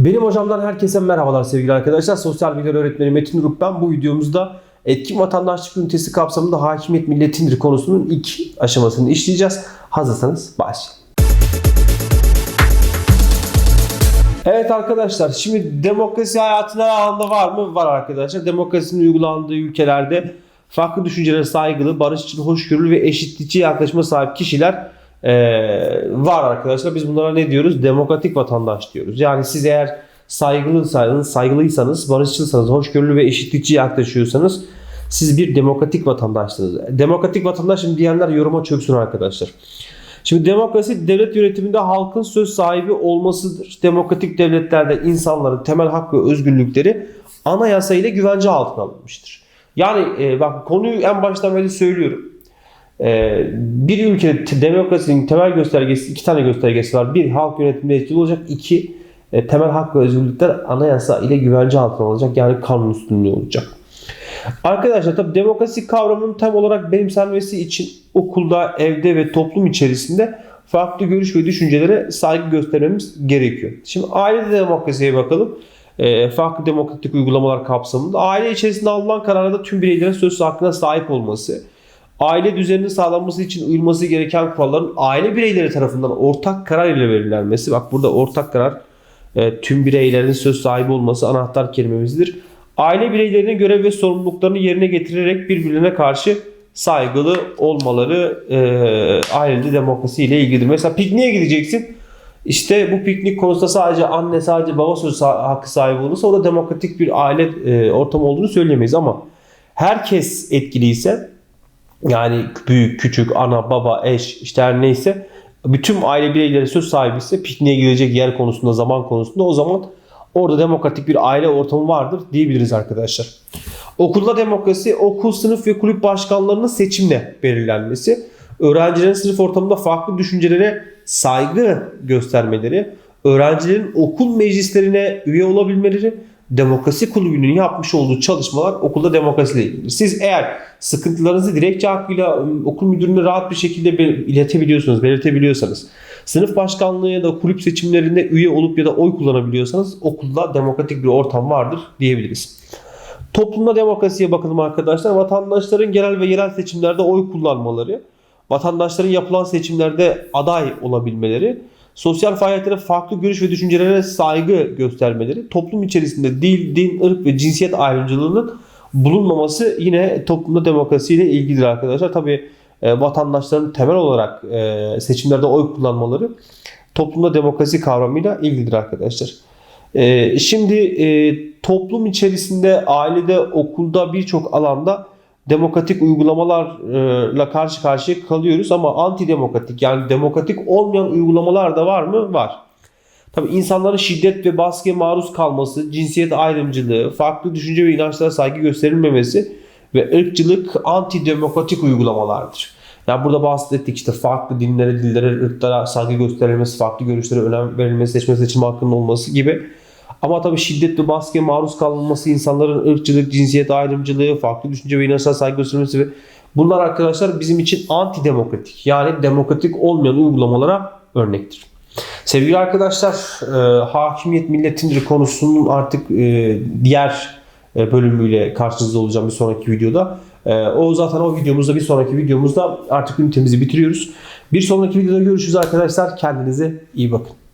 Benim hocamdan herkese merhabalar sevgili arkadaşlar. Sosyal bilgiler öğretmeni Metin Uruk ben. Bu videomuzda etkin vatandaşlık ünitesi kapsamında hakimiyet milletindir konusunun ilk aşamasını işleyeceğiz. Hazırsanız başlayalım. Evet arkadaşlar şimdi demokrasi hayatın her alanda var mı? Var arkadaşlar. Demokrasinin uygulandığı ülkelerde farklı düşüncelere saygılı, barışçıl, hoşgörülü ve eşitlikçi yaklaşıma sahip kişiler eee, var arkadaşlar. Biz bunlara ne diyoruz? Demokratik vatandaş diyoruz. Yani siz eğer saygılıysanız, saygılıysanız, barışçılsanız, hoşgörülü ve eşitlikçi yaklaşıyorsanız siz bir demokratik vatandaşsınız. Demokratik vatandaş şimdi diyenler yoruma çöksün arkadaşlar. Şimdi demokrasi devlet yönetiminde halkın söz sahibi olmasıdır. Demokratik devletlerde insanların temel hak ve özgürlükleri anayasa ile güvence altına alınmıştır. Yani e, bak konuyu en baştan beri söylüyorum. E, bir ülkede demokrasinin temel göstergesi iki tane göstergesi var. Bir halk yönetiminde etkili olacak. İki e, temel hak ve özgürlükler anayasa ile güvence altına alınacak. Yani kanun üstünlüğü olacak. Arkadaşlar tabi demokrasi kavramının tam olarak benimsenmesi için okulda, evde ve toplum içerisinde farklı görüş ve düşüncelere saygı göstermemiz gerekiyor. Şimdi aile demokrasiye bakalım. Ee, farklı demokratik uygulamalar kapsamında aile içerisinde alınan kararda tüm bireylerin söz hakkına sahip olması, aile düzeninin sağlanması için uyulması gereken kuralların aile bireyleri tarafından ortak karar ile belirlenmesi. Bak burada ortak karar e, tüm bireylerin söz sahibi olması anahtar kelimemizdir. Aile bireylerinin görev ve sorumluluklarını yerine getirerek birbirine karşı saygılı olmaları e, ailede demokrasi ile ilgilidir. Mesela pikniğe gideceksin. İşte bu piknik konusunda sadece anne sadece baba söz hakkı sahibi olursa o da demokratik bir aile e, ortamı olduğunu söyleyemeyiz ama herkes etkiliyse yani büyük, küçük, ana, baba, eş işte her neyse bütün aile bireyleri söz sahibi ise pikniğe gidecek yer konusunda, zaman konusunda o zaman orada demokratik bir aile ortamı vardır diyebiliriz arkadaşlar. Okulda demokrasi okul, sınıf ve kulüp başkanlarının seçimle belirlenmesi, öğrencilerin sınıf ortamında farklı düşüncelere saygı göstermeleri, öğrencilerin okul meclislerine üye olabilmeleri, demokrasi kulübünün yapmış olduğu çalışmalar okulda demokrasiyle ilgili. Siz eğer sıkıntılarınızı dilekçe hakkıyla ım, okul müdürüne rahat bir şekilde iletebiliyorsunuz, belirtebiliyorsanız, sınıf başkanlığı ya da kulüp seçimlerinde üye olup ya da oy kullanabiliyorsanız okulda demokratik bir ortam vardır diyebiliriz. Toplumda demokrasiye bakalım arkadaşlar. Vatandaşların genel ve yerel seçimlerde oy kullanmaları, vatandaşların yapılan seçimlerde aday olabilmeleri, sosyal faaliyetlere farklı görüş ve düşüncelere saygı göstermeleri, toplum içerisinde dil, din, ırk ve cinsiyet ayrımcılığının bulunmaması yine toplumda demokrasiyle ilgilidir arkadaşlar. Tabi vatandaşların temel olarak e, seçimlerde oy kullanmaları toplumda demokrasi kavramıyla ilgilidir arkadaşlar. Ee, şimdi e, toplum içerisinde, ailede, okulda birçok alanda demokratik uygulamalarla karşı karşıya kalıyoruz ama antidemokratik yani demokratik olmayan uygulamalar da var mı? Var. Tabii insanların şiddet ve baskıya maruz kalması, cinsiyet ayrımcılığı, farklı düşünce ve inançlara saygı gösterilmemesi ve ırkçılık antidemokratik uygulamalardır. Yani burada bahsettik işte farklı dinlere, dillere, ırklara saygı gösterilmesi, farklı görüşlere önem verilmesi, seçme seçim hakkının olması gibi. Ama tabii şiddet ve baskıya maruz kalınması, insanların ırkçılık, cinsiyet ayrımcılığı, farklı düşünce ve inançlara saygı gösterilmesi ve bunlar arkadaşlar bizim için antidemokratik yani demokratik olmayan uygulamalara örnektir. Sevgili arkadaşlar, e, hakimiyet milletindir konusunun artık e, diğer e, bölümüyle karşınızda olacağım bir sonraki videoda. E, o zaten o videomuzda bir sonraki videomuzda artık ünitemizi bitiriyoruz. Bir sonraki videoda görüşürüz arkadaşlar. Kendinize iyi bakın.